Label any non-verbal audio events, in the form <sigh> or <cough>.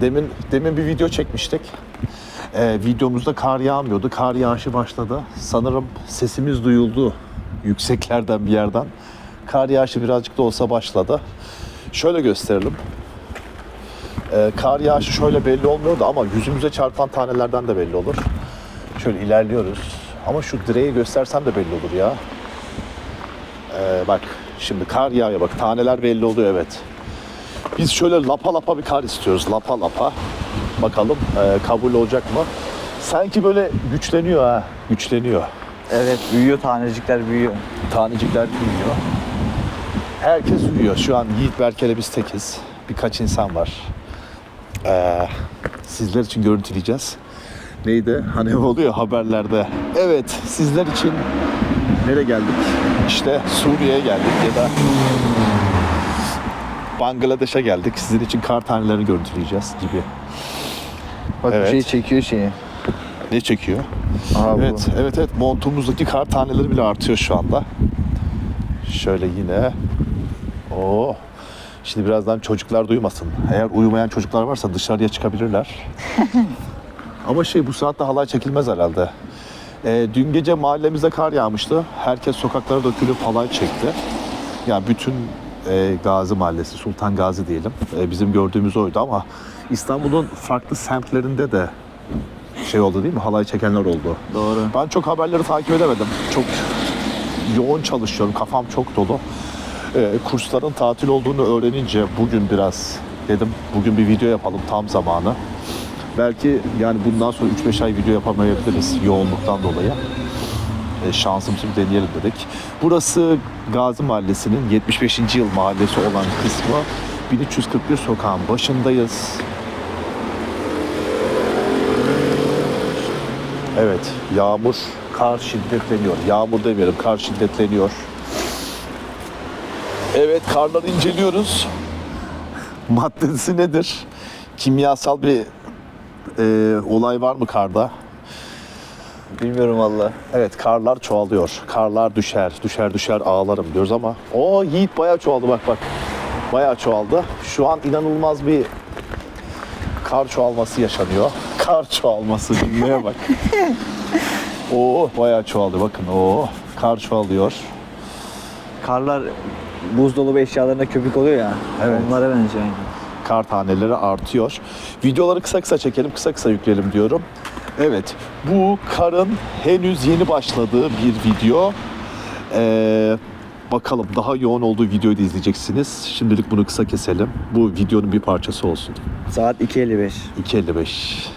Demin demin bir video çekmiştik. Ee, videomuzda kar yağmıyordu. Kar yağışı başladı. Sanırım sesimiz duyuldu yükseklerden bir yerden. Kar yağışı birazcık da olsa başladı. Şöyle gösterelim. Ee, kar yağışı şöyle belli olmuyordu ama yüzümüze çarpan tanelerden de belli olur. Şöyle ilerliyoruz. Ama şu direği göstersem de belli olur ya. Ee, bak şimdi kar yağıyor bak taneler belli oluyor evet. Biz şöyle lapa lapa bir kar istiyoruz. Lapa lapa. Bakalım e, kabul olacak mı? Sanki böyle güçleniyor ha. Güçleniyor. Evet büyüyor tanecikler büyüyor. Tanecikler büyüyor. Herkes uyuyor. Şu an Yiğit Berkel'e biz tekiz. Birkaç insan var. Ee, sizler için görüntüleyeceğiz. Neydi? Hani oluyor haberlerde. Evet, sizler için nereye geldik? İşte Suriye'ye geldik ya da Bangladeş'e geldik. Sizin için kar tanelerini görüntüleyeceğiz gibi. Bak Evet. bir şey çekiyor şeyi. Ne çekiyor? Aha Evet, evet, evet. Montumuzdaki kar taneleri bile artıyor şu anda. Şöyle yine. Oo. Şimdi birazdan çocuklar duymasın. Eğer uyumayan çocuklar varsa dışarıya çıkabilirler. <laughs> Ama şey bu saatte halay çekilmez herhalde. Ee, dün gece mahallemizde kar yağmıştı. Herkes sokaklara dökülüp halay çekti. Yani bütün e, Gazi Mahallesi, Sultan Gazi diyelim. E, bizim gördüğümüz oydu ama İstanbul'un farklı semtlerinde de şey oldu değil mi? Halay çekenler oldu. Doğru. Ben çok haberleri takip edemedim. Çok yoğun çalışıyorum. Kafam çok dolu. Ee, kursların tatil olduğunu öğrenince bugün biraz dedim bugün bir video yapalım tam zamanı. Belki yani bundan sonra 3-5 ay video yapamayabiliriz yoğunluktan dolayı. Ee, şansımızı bir deneyelim dedik. Burası Gazi Mahallesi'nin 75. yıl mahallesi olan kısmı. 1341 sokağın başındayız. Evet, yağmur, kar şiddetleniyor. Yağmur demeyelim, kar şiddetleniyor. Evet, karları inceliyoruz. Maddesi nedir? Kimyasal bir e, olay var mı karda? Bilmiyorum valla. Evet, karlar çoğalıyor. Karlar düşer, düşer düşer ağlarım diyoruz ama o Yiğit bayağı çoğaldı bak bak. Bayağı çoğaldı. Şu an inanılmaz bir kar çoğalması yaşanıyor. <laughs> Kar çoğalması dinleye bak. <laughs> Oo bayağı çoğaldı bakın. Oo kar çoğalıyor. Karlar buzdolabı eşyalarında köpük oluyor ya. Evet. Onlara benziyor. Kar taneleri artıyor. Videoları kısa kısa çekelim, kısa kısa yükleyelim diyorum. Evet, bu karın henüz yeni başladığı bir video. Ee, bakalım daha yoğun olduğu videoyu da izleyeceksiniz. Şimdilik bunu kısa keselim. Bu videonun bir parçası olsun. Saat 2.55. 2.55.